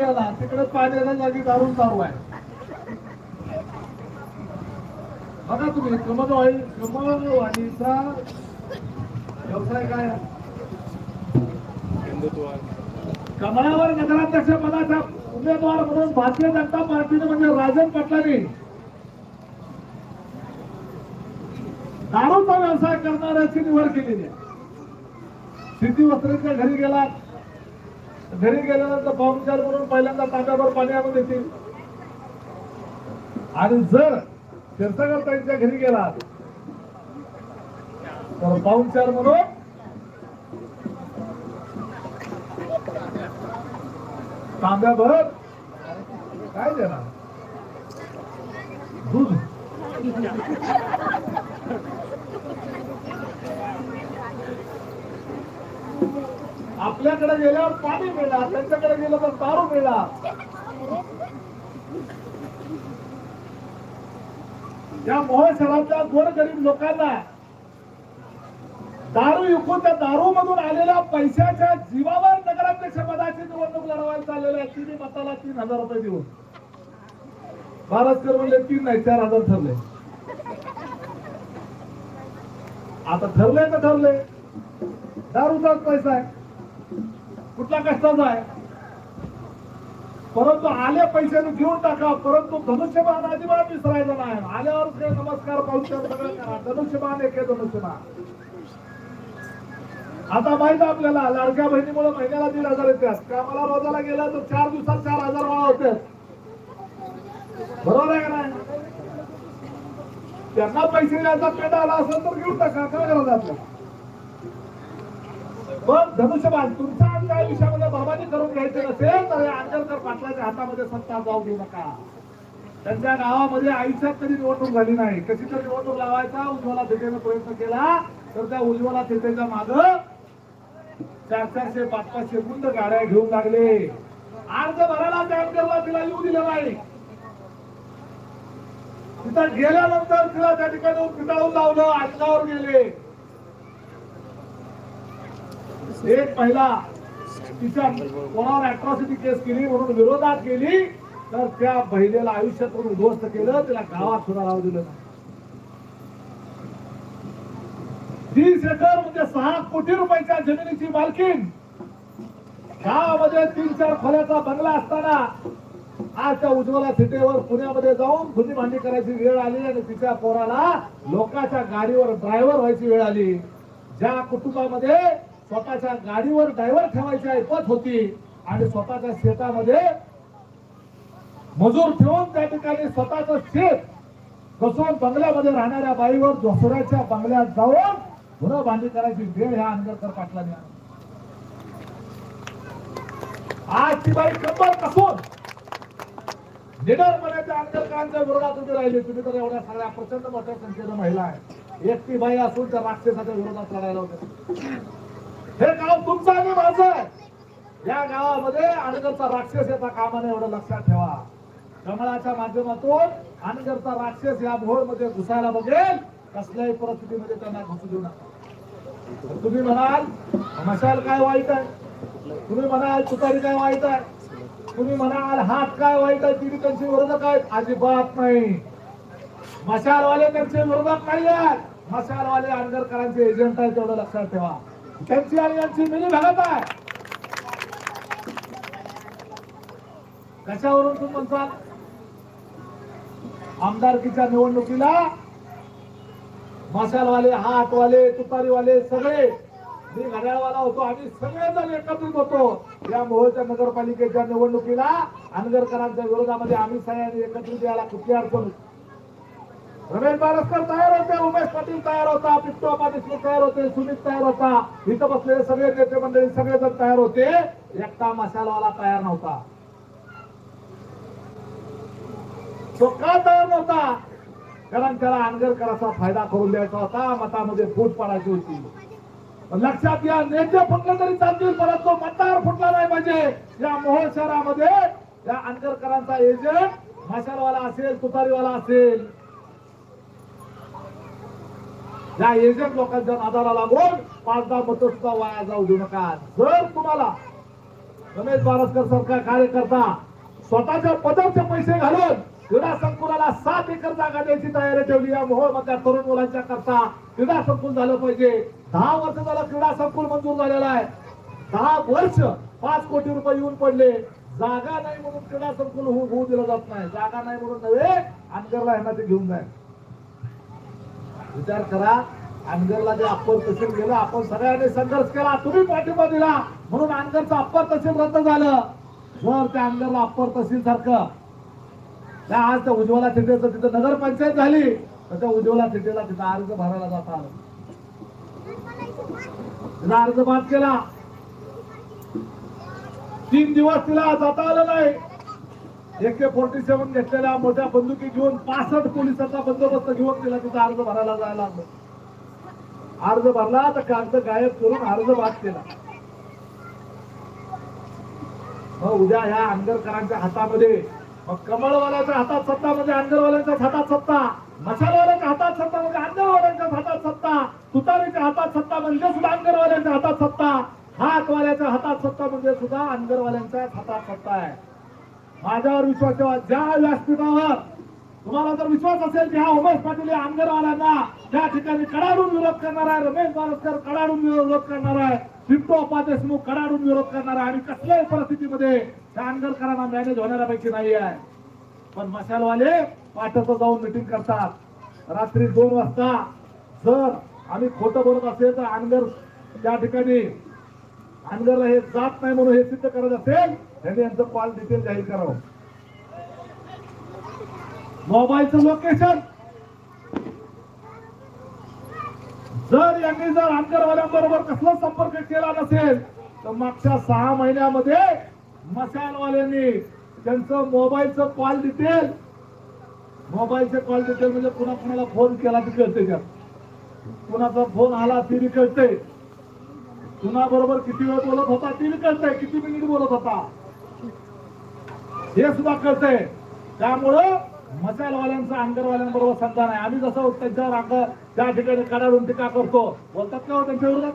गेला तिकडे पाण्याला जागी दारून दारू आहे बघा तुम्ही कमलवाडी कमलवाडीचा व्यवसाय काय? कमळावर नगराध्यक्ष पदाचा उमेदवार म्हणून भारतीय जनता पार्टीने म्हणजे राजन पाटलांनी. दारूचा व्यवसाय करणाऱ्याची निवड केलेली आहे. सिद्धी वस्त्रेच्या घरी गेला घरी गेल्यानंतर पाहुणचार म्हणून पहिल्यांदा तांब्यावर पाणी आणून देतील. आणि जर क्षीरसागर ताईंच्या घरी गेला तर पाहुणचार म्हणून तांब्याभर काय देणार? दूध. आपल्याकडे गेल्यावर पाणी मिळणार त्यांच्याकडे गेलं तर दारू मिळणार. या मोह शहरातल्या गोरगरीब लोकांना दारू विकून त्या दारू मधून आलेल्या पैशाच्या जीवावर नगराध्यक्ष पदाची निवडणूक लढवायला चाललेल्या आहे. तिन्ही मताला तीन हजार रुपये देऊन. महाराजकर म्हणजे तीन नाही चार हजार ठरले. आता ठरले तर ठरले दारूचाच पैसा आहे. कुठला कष्टाचा आहे? परंतु आले पैशाने घेऊन टाका परंतु धनुष्यबाण अजिबात विसरायचा नाही. आल्यावर ते नमस्कार पाहुणचार सगळं करा. धनुष्यबाण एक धनुष्यबाण. आता माहीत आपल्याला लाडक्या बहिणीमुळे महिन्याला दीड हजार येतात. कामाला रोजाला गेला तर चार दिवसात चार हजार वाळा होते. बरोबर आहे का नाही? त्यांना पैसे द्यायचा पेटा आला असेल तर घेऊन टाका. काय गरज आपल्याला? पण धनुष्यबाण तुमचा आमच्या आयुष्यामध्ये बाबाने करून घ्यायचे नसेल तर या आंबेडकर पाटलाच्या हातामध्ये सत्ता जाऊ देऊ नका. त्यांच्या गावामध्ये आयुष्यात कधी निवडणूक झाली नाही. कशी तर निवडणूक लावायचा उज्ज्वला थिटेने प्रयत्न केला तर त्या उज्ज्वला देतेच्या माग चार चारशे पाच पाचशे गुंड गाड्या घेऊन लागले. अर्ज भरायला त्या आंबेडकरला तिला येऊ दिलं नाही. तिथं गेल्यानंतर तिला त्या ठिकाणी पिटाळून लावलं आजगावर गेले एक महिला तिच्या कोणावर अॅट्रॉसिटी केस केली म्हणून विरोधात केली तर त्या महिलेला आयुष्यातून उद्ध्वस्त केलं तिला गावात सुद्धा राहू दिलं. तीस एकर म्हणजे सहा कोटी रुपयाच्या जमिनीची मालकीन गावामध्ये तीन चार खोल्याचा बंगला असताना आज त्या उज्ज्वला सिटीवर पुण्यामध्ये जाऊन खुली भांडी करायची वेळ आली आणि तिच्या पोराला लोकांच्या गाडीवर ड्रायव्हर व्हायची वेळ आली. ज्या कुटुंबामध्ये स्वतःच्या गाडीवर ड्रायव्हर ठेवायची ऐपत होती. आणि स्वतःच्या शेतामध्ये मजूर ठेवून त्या ठिकाणी स्वतःच शेत बसून बंगल्यामध्ये राहणाऱ्या बाईवर दुसऱ्याच्या बंगल्यात जाऊन गुन्हा बांधी करायची वेळ ह्या आंबेडकर पाटलाने आज ती बाई कंबर कसून निडरपणे त्या आंबेडकरांच्या विरोधात उभी राहिली. तुम्ही तर एवढ्या सगळ्या प्रचंड मोठ्या संख्येनं महिला आहे एकटी बाई असून त्या राक्षसाच्या विरोधात लढायला होत्या. हे गाव तुमचं आणि माझं आहे. या गावामध्ये अनगरचा राक्षस येता कामाने एवढं लक्षात ठेवा. कमळाच्या माध्यमातून अनगरचा राक्षस या भोळमध्ये घुसायला बघेल. कसल्याही परिस्थितीमध्ये त्यांना घुसू देऊ नका. तुम्ही म्हणाल मशाल काय वाईट आहे? तुम्ही म्हणाल तुतारी काय वाईट आहे? तुम्ही म्हणाल हात काय वाईट आहे? तिने त्यांचे विरोधक आहेत? अजिबात नाही. मशालवाले त्यांचे विरोधक नाही आहेत. मशालवाले आंबेडकरांचे एजंट आहेत तेवढं लक्षात ठेवा. एमसीआर आणि यांची मिली भगत आहे. कशावरून तुम्ही म्हणतात? आमदारकीच्या निवडणुकीला मसालवाले हातवाले तुतारीवाले सगळे. मी घड्याळवाला होतो आम्ही सगळेजण एकत्रित होतो. या मोहोळच्या नगरपालिकेच्या निवडणुकीला अनगरकरांच्या विरोधामध्ये आम्ही सगळ्यांनी एकत्रित यायला कुठली अडचण होती? रमेश बारसकर तयार होते उमेश पाटील तयार होता पिट्टोपा देशमुख तयार होते सुमित तयार होता. इथं बसलेले सगळे नेते मंडळी सगळेजण तयार होते. एकटा मशालवाला तयार नव्हता. तो का तयार नव्हता? कारण त्याला अनगरकराचा फायदा करून द्यायचा होता मतामध्ये फूट पडायची होती. लक्षात या नेते फुटले तरी चालतील परंतु मतदार फुटला नाही पाहिजे. या मोहोळ शहरामध्ये या अनगरकरांचा एजंट मशालवाला असेल तुतारीवाला असेल. या एजंट लोकांच्या आधारा लागून पाच दहा मतं सुद्धा वाया जाऊ देऊ नका. जर तुम्हाला रमेश बारसकर सरकार कार्यकर्ता स्वतःच्या पदाचे पैसे घालून क्रीडा संकुलाला सात एकर जागा द्यायची तयारी ठेवली या मोहोळ मधल्या तरुण मुलांच्या करता क्रीडा संकुल झालं पाहिजे. दहा वर्ष झालं क्रीडा संकुल मंजूर झालेला आहे. दहा वर्ष पाच कोटी रुपये येऊन पडले. जागा नाही म्हणून क्रीडा संकुल होऊ होऊ दिलं जात नाही. जागा नाही म्हणून नव्हे अनगरला ह्यांना ते घेऊन जाय विचार करा. अनगरला जे अप्पर तहसील गेलं आपण सगळ्यांनी संघर्ष केला. तुम्ही पाठिंबा दिला. म्हणून अनगरचं अप्पर तहसील रद्द झालं. जर त्या अनगरला अप्पर तहसील सारखं. त्या आज त्या उज्ज्वला थिटेचं तिथं नगरपंचायत झाली. तर त्या उज्ज्वला थिटेला तिथं अर्ज भरायला जाता आलं तिला अर्ज बाद केला. तीन दिवस तिला जाता आलं नाही. एके फोर्टी सेव्हन घेतलेल्या मोठ्या बंदुकी घेऊन पासष्ट पोलिसांचा बंदोबस्त घेऊन तिला तिथं अर्ज भरायला जायला लागलं अर्ज भरला तर कागद गायब करून अर्ज बाद केला. मग उद्या ह्या आंगरकरांच्या हातामध्ये मग कमळवाल्याच्या हातात सत्ता म्हणजे आंगरवाल्यांच्या हातात सत्ता. मशालवाल्याच्या हातात सत्ता म्हणजे आंगरवाल्यांच्या हातात सत्ता. तुतारीच्या हातात सत्ता म्हणजे सुद्धा आंगरवाल्यांच्या हातात सत्ता. हातवाल्याच्या हातात सत्ता म्हणजे सुद्धा आंगरवाल्यांच्या हातात सत्ता आहे. माझ्यावर विश्वास ठेवा. ज्या व्यासपीठावर. तुम्हाला जर विश्वास असेल की हा उमेश पाटील या आमदारवाल्यांना त्या ठिकाणी कडाडून विरोध करणार आहे रमेश बारसकर कडाडून विरोध करणार आहे पिंटो अप्पा देशमुख कडाडून विरोध करणार आहे आणि कसल्याही परिस्थितीमध्ये त्या आमदारकरांना मॅनेज होणाऱ्यापैकी नाही आहे पण मशालवाले पाठचं जाऊन मिटिंग करतात. रात्री दोन वाजता जर आम्ही खोटं बोलत असेल तर आमदार त्या ठिकाणी अनगरला हे जात नाही म्हणून हे सिद्ध करत असेल त्यांनी यांचं कॉल डिटेल जाहीर करावं. मोबाईलचं लोकेशन जर यांनी जर आमदारवाल्यांबरोबर कसला संपर्क केला नसेल तर मागच्या सहा महिन्यामध्ये मशालवाल्यांनी त्यांचं मोबाईलचं कॉल डिटेल मोबाईलचे कॉल डिटेल म्हणजे कुणा कुणाला फोन केला ती कळते त्यात कुणाचा फोन आला ती कळते कुणाबरोबर किती वेळ बोलत होता? ते कळतंय किती मिनिट बोलत होता. हे सुद्धा कळतंय. त्यामुळं मसालवाल्यांचं अंगरवाल्यांबरोबर सध्या नाही आम्ही जसं त्यांच्यावर अंग त्या ठिकाणी कडाडून टीका करतो बोलतात का हो त्यांच्या विरोधात?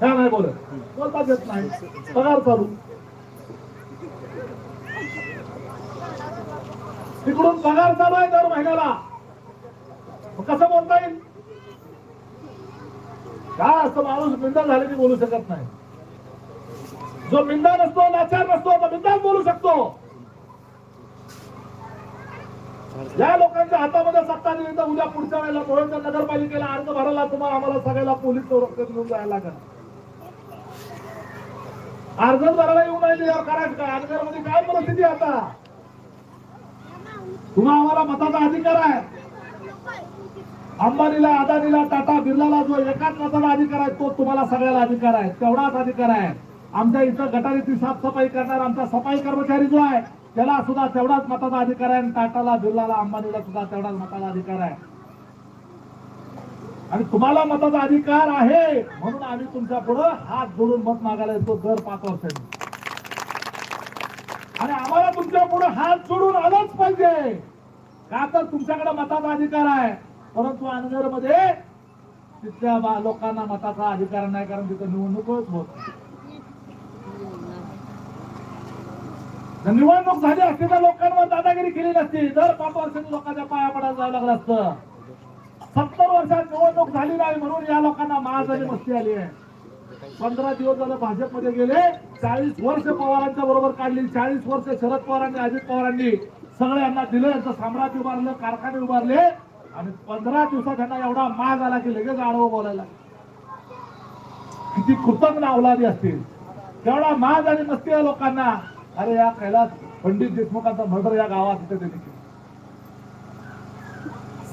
काय नाही बोलत. बोलतात येत नाही. पगार चालू. तिकडून पगार चालू आहे दर महिन्याला. मग कसं बोलता येईल? काय असं माणूस मिंदा झाले की बोलू शकत नाही. जो मिंदा नसतो लाचार नसतो तो मिंदाच बोलू शकतो. या लोकांच्या हातामध्ये सत्ता दिली तर उद्या पुढच्या वेळेला मोहनच्या नगरपालिकेला अर्ज भरायला तुम्हाला आम्हाला सगळ्याला पोलीस संरक्षण घेऊन जायला लागेल. अर्ज भरायला येऊ नाही करायचं काय? अर्जमध्ये काय परिस्थिती आहे आता? तुम्हा आम्हाला मताचा अधिकार आहे. अंबानीला अदानीला टाटा बिर्लाला जो एकाच मताचा अधिकार आहे तो तुम्हाला सगळ्याला अधिकार आहे. तेवढाच अधिकार आहे. आमच्या इथं गटारीची साफसफाई करणार आमचा सफाई कर्मचारी जो आहे त्याला सुद्धा तेवढाच मताचा अधिकार आहे आणि टाटाला बिर्लाला अंबानीला सुद्धा तेवढाच मताचा अधिकार आहे. आणि तुम्हाला मताचा अधिकार आहे म्हणून आम्ही तुमच्या पुढं हात जोडून मत मागायला येतो दर पाच वर्षांनी. आणि आम्हाला तुमच्यापुढे हात जोडून आलंच पाहिजे. का तर तुमच्याकडे मताचा अधिकार आहे. परंतु अनगरमध्ये तिथल्या लोकांना मताचा अधिकार नाही कारण तिथं निवडणूकच होत निवडणूक झाली असती तर लोकांवर दादागिरी केली नसती दर पाच वर्षांनी लोकांच्या पाया पडायला जावं लागलं असतं. सत्तर वर्षात निवडणूक झाली नाही म्हणून या लोकांना महाजारी मस्ती आली आहे. पंधरा दिवस झालं भाजपमध्ये गेले. चाळीस वर्ष पवारांच्या बरोबर काढली. चाळीस वर्ष शरद पवारांनी अजित पवारांनी सगळ्यांना दिलं. यांचं साम्राज्य उभारलं कारखाने उभारले. आणि पंधरा दिवसात त्यांना एवढा माग आला की लगेच आडवं बोलायला किती कृतज्ञ अवलादी असतील. तेवढा माग आणि नसते या लोकांना. अरे या कैलास पंडित देशमुखांचा मर्डर या गावात तिथे त्यांनी केला.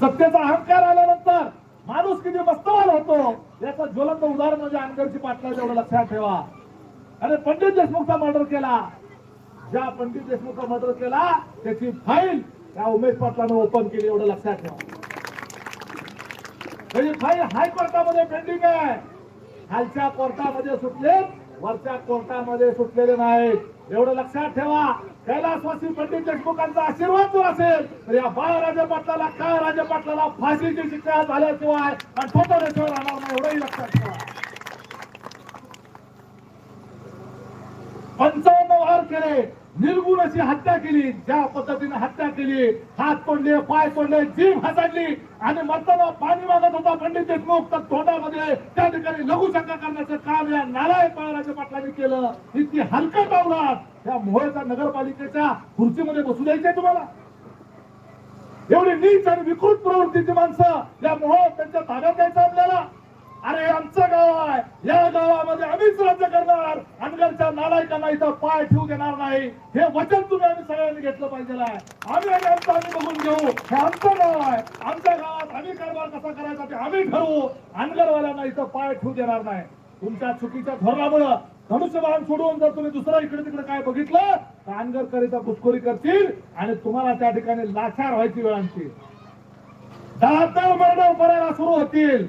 सत्तेचा अहंकार आल्यानंतर माणूस किती मस्तवाल होतो. याचं ज्वलंत उदाहरण म्हणजे अनगरची पाटला एवढं लक्षात ठेवा. अरे पंडित देशमुखचा मर्डर केला. ज्या पंडित देशमुखचा मर्डर केला त्याची फाईल त्या उमेश पाटलानं ओपन केली एवढं लक्षात ठेवा. म्हणजे त्याची फाईल हायकोर्टामध्ये पेंडिंग आहे. खालच्या कोर्टामध्ये सुटले वरच्या कोर्टामध्ये सुटलेले नाहीत. एवढं लक्षात ठेवा. कैलासवासी पंडित देशमुखांचा आशीर्वाद जर असेल तर या बाळराजे पाटलाला काय राजे पाटलाला फाशीची शिक्षा झाल्याशिवाय आणि ठोकरल्याशिवाय राहणार नाही एवढंही लक्षात ठेवा. पंचावन्न वार केले. निर्गुण अशी हत्या केली. ज्या पद्धतीने हत्या केली हात तोडले पाय तोडले जीभ हसाडली आणि मरताना पाणी मागत होता पंडित देशमुख तर तोंडामध्ये त्या ठिकाणी लघुशंका करण्याचं काम या नालायक बाळाच्या पाटलांनी केलं. इतकी हलकट अवलाद या मोहळच्या नगरपालिकेच्या खुर्चीमध्ये बसू द्यायचे तुम्हाला. एवढी नीच आणि विकृत प्रवृत्तीची माणसं या मोह त्यांच्या ताब्यात द्यायचं आपल्याला. अरे आमचं गाव आहे. या गावामध्ये आम्हीच राज्य करणार. अनगरच्या नालायकांना इथं पाय ठेवू देणार नाही. हे वचन तुम्ही आम्ही सगळ्यांनी घेतलं पाहिजे आहे. आम्ही आणि आमचं आम्ही बघून घेऊ. हे आमचं गाव आहे. आमच्या गावात आम्ही कारभार कसा करायचा ते आम्ही ठरवू. अनगरवाल्यांना इथं पाय ठेवू देणार नाही. तुमच्या चुकीच्या धोरणामुळं धनुष्यबाण सोडून जर तुम्ही दुसरा इकडे तिकडे काय बघितलं तर अनगरकरिता घुसखोरी करतील आणि तुम्हाला त्या ठिकाणी लाचार व्हायची वेळ आणतील. दहा मर्डर करायला सुरू होतील.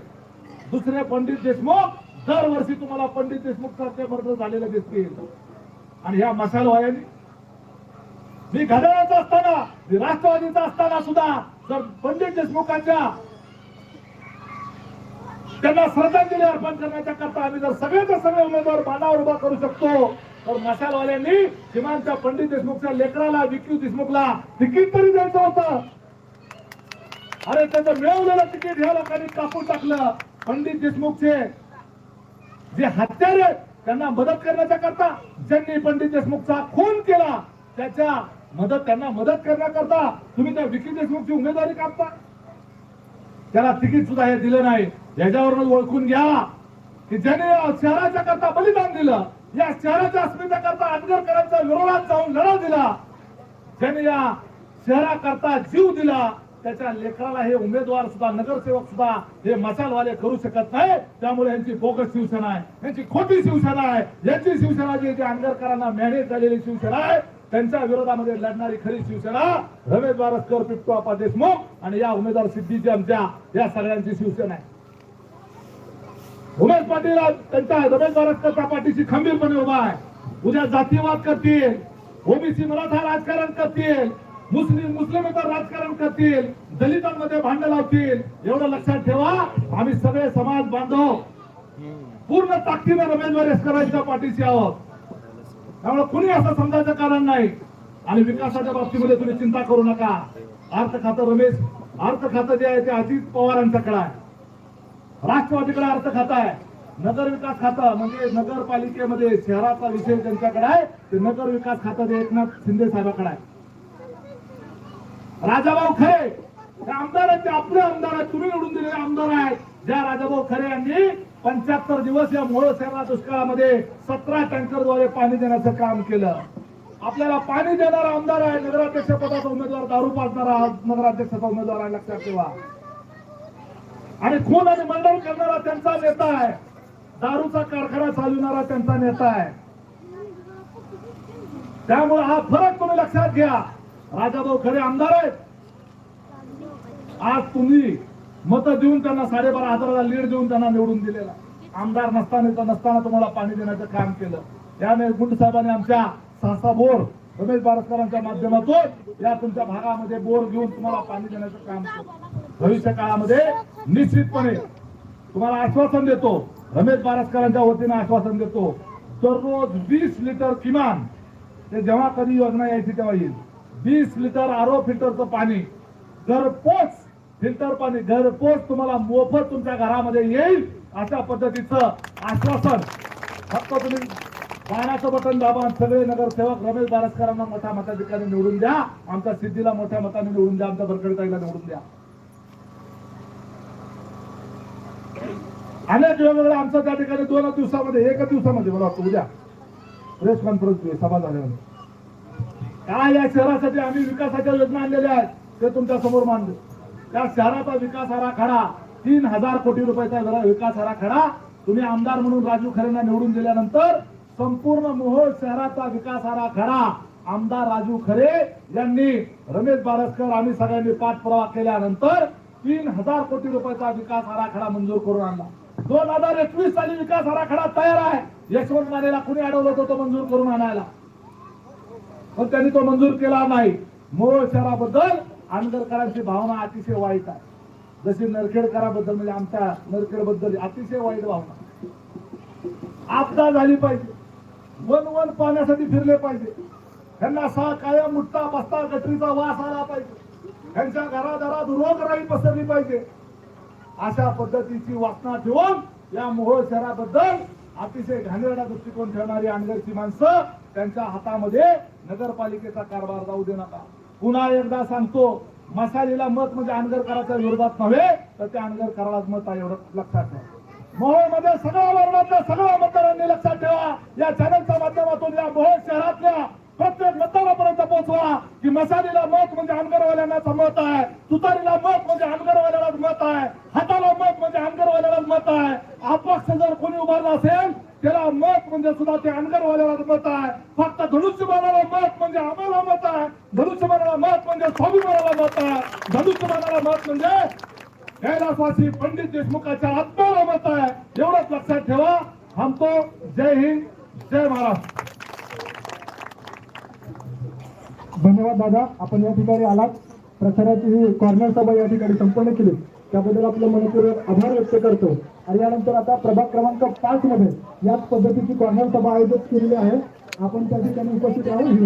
दुसरे पंडित देशमुख दरवर्षी तुम्हाला पंडित देशमुख सारखे मर्डर झालेले दिसतील. आणि ह्या मसालवाल्यांनी मी घड्याळाचा असताना मी राष्ट्रवादीचा असताना सुद्धा जर पंडित देशमुखांच्या त्यांना श्रद्धांजली अर्पण करण्याच्या करता आम्ही जर सगळेचे सगळे उमेदवार बाणावर उभा करू शकतो तर मशालवाल्यांनी किमानच्या पंडित देशमुखच्या लेकराला विक्यू देशमुखला तिकीट तरी द्यायचं होतं. अरे त्याचं मिळवलेलं तिकीट ह्या लोकांनी कापून टाकलं. पंडित देशमुखचे जे हत्यार आहेत, त्यांना मदत करण्याच्या करता ज्यांनी पंडित देशमुखचा खून केला त्याच्या मदत त्यांना मदत करण्याकरता तुम्ही त्या विकी देशमुखची उमेदवारी कापता. त्याला तिकीट सुद्धा हे दिलं नाही. याच्यावरून ओळखून घ्या की ज्याने शहराच्या करता बलिदान दिलं या शहराच्या अस्मिता करता अनगरकरांच्या विरोधात जाऊन लढा दिला. ज्याने या शहराकरता जीव दिला त्याच्या लेकराला हे उमेदवार सुद्धा नगरसेवक सुद्धा हे मसालवाले करू शकत नाही. त्यामुळे यांची बोगस शिवसेना आहे. यांची खोटी शिवसेना आहे. यांची शिवसेना जी जी आंबेडकरांना मॅनेज झालेली शिवसेना आहे. त्यांच्या विरोधामध्ये लढणारी खरी शिवसेना रमेश बारसकर पिप्टू आपा देशमुख आणि या उमेदवार सिद्धीची आमच्या या सगळ्यांची शिवसेना आहे. उमेश पाटील त्यांच्या रमेश बारसकरच्या पाठीशी खंबीरपणे उभा आहे. उद्या जातीवाद करतील. ओबीसी मराठा राजकारण करतील. मुस्लिम मुस्लिमेतर राजकारण करतील दलितांमध्ये भांडण लावतील. एवढं लक्षात ठेवा आम्ही सगळे समाज बांधव. पूर्ण ताकदीनं रमेश बारसकरांच्या पाठीशी आहोत. त्यामुळे कुणी असं समजायचं कारण नाही. आणि विकासाच्या बाबतीमध्ये तुम्ही चिंता करू नका. अर्थ खातं रमेश अर्थ खातं जे आहे ते अजित पवारांच्याकडे आहे. राष्ट्रवादीकडे अर्थ खातं आहे. नगर विकास खातं म्हणजे नगरपालिकेमध्ये शहराचा विषय ज्यांच्याकडे आहे ते नगर विकास खातं ते एकनाथ शिंदे साहेबाकडे आहे. राजाभाऊ खरे. हे आमदार आहेत ते आपले आमदार आहेत तुम्ही निवडून दिलेले आमदार आहेत. ज्या राजाभाऊ खरे यांनी पंच्याहत्तर दिवस या मोहोळ शहरा दुष्काळामध्ये सतरा टँकरद्वारे पाणी देण्याचं काम केलं. आपल्याला पाणी देणारा आमदार आहे नगराध्यक्ष पदाचा उमेदवार दारू पाजणारा नगराध्यक्षाचा उमेदवार आहे लक्षात ठेवा. आणि खून आणि मंडळ करणारा त्यांचा नेता आहे. दारूचा कारखाना चालवणारा त्यांचा नेता आहे. त्यामुळे हा फरक तुम्ही लक्षात घ्या. राजाभाऊ खरे आमदार आहेत. आज तुम्ही मत देऊन त्यांना साडेबारा हजाराला लीड देऊन त्यांना निवडून दिलेला. आमदार नसताना नसताना तुम्हाला पाणी देण्याचं काम केलं. त्याने गुंड साहेबांनी आमच्या सहसा बोर रमेश बारसकरांच्या माध्यमातून या तुमच्या भागामध्ये बोर घेऊन तुम्हाला पाणी देण्याचं काम केलं. भविष्य काळामध्ये निश्चितपणे तुम्हाला आश्वासन देतो. रमेश बारसकरांच्या वतीने आश्वासन देतो. दररोज वीस लिटर किमान ते जेव्हा कधी योजना यायची तेव्हा येईल. वीस लिटर आरो फिल्टरचं पाणी घरपोच फिल्टर पाणी घरपोच तुम्हाला मोफत तुमच्या घरामध्ये येईल अशा पद्धतीचं आश्वासन. फक्त तुम्ही पाण्याचं बटन दाबा सगळे नगरसेवक रमेश बारसकरांना मोठ्या मताधिकारी निवडून द्या. आमच्या सिद्धीला मोठ्या मताने निवडून द्या. आमच्या बरकडताईला निवडून द्या. अनेक वेगवेगळ्या आमचं त्या ठिकाणी दोन दिवसामध्ये एका दिवसामध्ये मला वाटतं उद्या. प्रेस कॉन्फरन्स सभा झाल्यानंतर. काय या शहरासाठी आम्ही विकासाच्या योजना आणलेल्या आहेत ते तुमच्यासमोर मांडले. त्या शहराचा विकास आराखडा तीन हजार कोटी रुपयाचा विकास आराखडा तुम्ही आमदार म्हणून राजू खरेंना निवडून दिल्यानंतर संपूर्ण मोहोळ शहराचा विकास आराखडा आमदार राजू खरे यांनी रमेश बारसकर आम्ही सगळ्यांनी पाठपुरावा केल्यानंतर तीन हजार कोटी रुपयाचा विकास आराखडा मंजूर करून आणला. दोन हजार एकवीस साली विकास आराखडा तयार आहे. यशवंत मानेला कुणी अडवलं होतं तो मंजूर करून आणायला? पण त्यांनी तो मंजूर केला नाही. मोहोळ शहराबद्दल आंदरकरांची भावना अतिशय वाईट आहे. जशी नरखेडकराबद्दल म्हणजे आमच्या नरखेडबद्दल अतिशय वाईट भावना. आपदा झाली पाहिजे. वन वन पाण्यासाठी फिरले पाहिजे. त्यांना असा कायम मुठ्ठा बसता गटरीचा वास आला पाहिजे. त्यांच्या घरादारात रोगराई पसरली पाहिजे. अशा पद्धतीची वासना ठेवून या मोहोळ शहराबद्दल अतिशय घाणेरडा दृष्टिकोन ठेवणारी अनगरची माणसं त्यांच्या हातामध्ये नगरपालिकेचा कारभार जाऊ दे नका. पुन्हा एकदा सांगतो मसालीला मत म्हणजे अनगरकराच्या विरोधात नव्हे तर त्या अनगरकरालाच मत आहे एवढं लक्षात ठेवा. मोहोळमध्ये सगळ्या वर्णातल्या सगळ्या मतदारांनी लक्षात ठेवा या चॅनलच्या माध्यमातून या मोहोळ शहरातल्या प्रत्येक मतदारापर्यंत पोहोचवा की मसालीला मत म्हणजे अनगरवाल्यांनाच मत आहे तुतारीला मत म्हणजे अनगरवाल्यालाच मत आहे हाताला मत म्हणजे अनगरवाल्यालाच मत आहे. अपक्ष जर कोणी उभारला असेल त्याला मत म्हणजे सुद्धा ते अनगरवाल्याला मत आहे. फक्त धनुष्यबाणाला मत म्हणजे आम्हाला मत आहे. धनुष्यबाणाला मत म्हणजे स्वाभिमानाला मत आहे. धनुष्यबाणाला मत म्हणजे कैलासवासी पंडित देशमुखाच्या आत्म्याला मत आहे. एवढंच लक्षात ठेवा. हमतो जय हिंद. जय महाराष्ट्र. धन्यवाद दादा. आपण या ठिकाणी आलात. प्रचाराची ही कॉर्नर सभा या ठिकाणी संपन्न केली. त्याबद्दल आपलं मनपूर्वक आभार व्यक्त करतो. आणि यानंतर आता प्रभाग क्रमांक पाच मध्ये याच पद्धतीची कॉर्नर सभा आयोजित केलेली आहे. आपण त्या ठिकाणी उपस्थित राहून ही